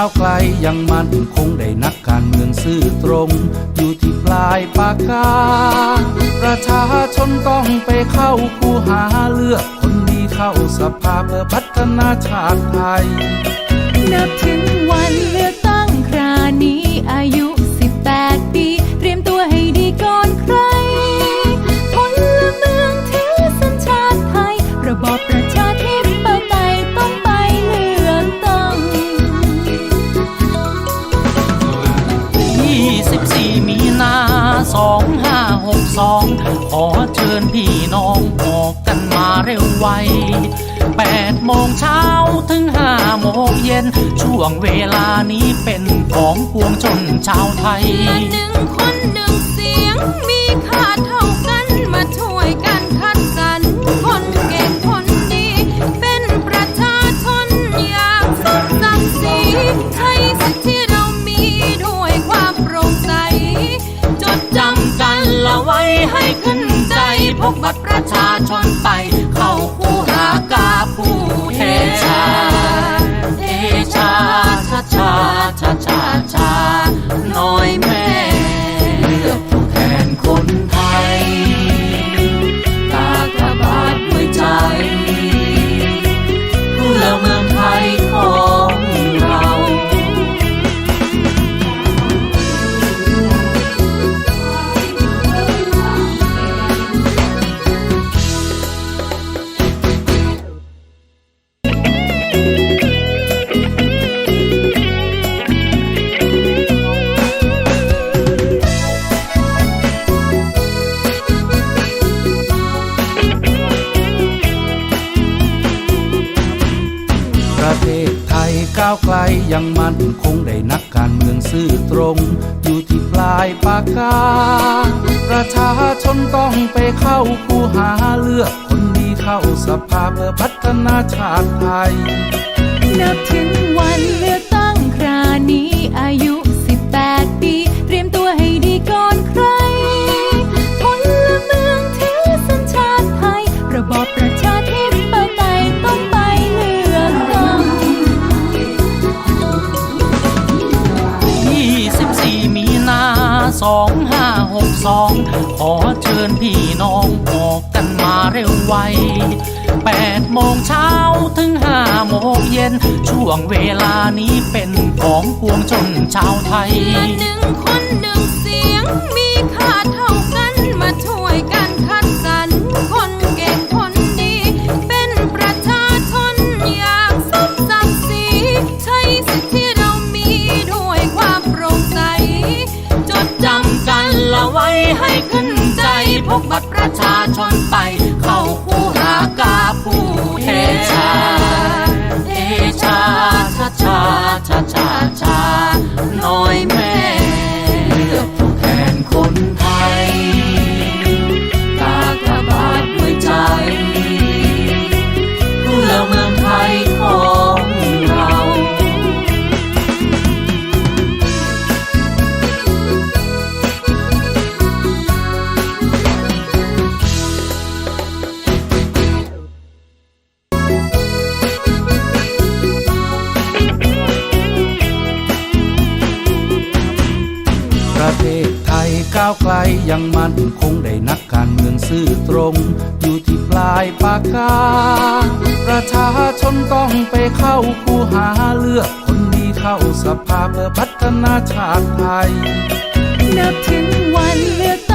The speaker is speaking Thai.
ก้าวไกลยังมั่นคงได้นักการเมืองซื่อตรง อยู่ที่ปลายปากกา ประชาชนต้องไปเข้าคูหาเลือกคนดีเข้าสภาเพื่อพัฒนาชาติไทย นับถึงวันเลือกตั้งครานี้อายุ ห้าหกสองขอเชิญพี่น้องออกกันมาเร็วไวแปดโมงเช้าถึงห้าโมงเย็น ช่วงเวลานี้เป็นของปวงชนชาวไทยหนึ่งคนหนึ่งเสียงมีค่าเท่ากันมาช่วย กบัตรประชาชนาวไกลยังมั่นคงได้นักการเมืองซื่อตรง อยู่ที่ปลายปากกา ประชาชนต้องไปเข้าคูหาเลือกคนดีเข้าสภาเพื่อพัฒนาชาติไทย นับถึงวันเลือกตั้งครานี้อายุ สองขอเชิญพี่น้องออกกันมาเร็วไวแปดโมงเช้าถึงห้าโมงเย็น ช่วงเวลานี้เป็นของปวงชนชาวไทยหนึ่งคนหนึ่งเสียงมีค่าเท่ากัน ให้ขึ้นใจพกบัตรประชาชนไป เข้าคูหากาผู้เทชา เทศไทยก้าวไกลยังมั่นคงได้นักการเมืองซื่อตรง อยู่ที่ปลายปากกา ประชาชนต้องไปเข้าคูหาเลือกคนดีเข้าสภาเพื่อพัฒนาชาติไทย นับถึงวันเลือก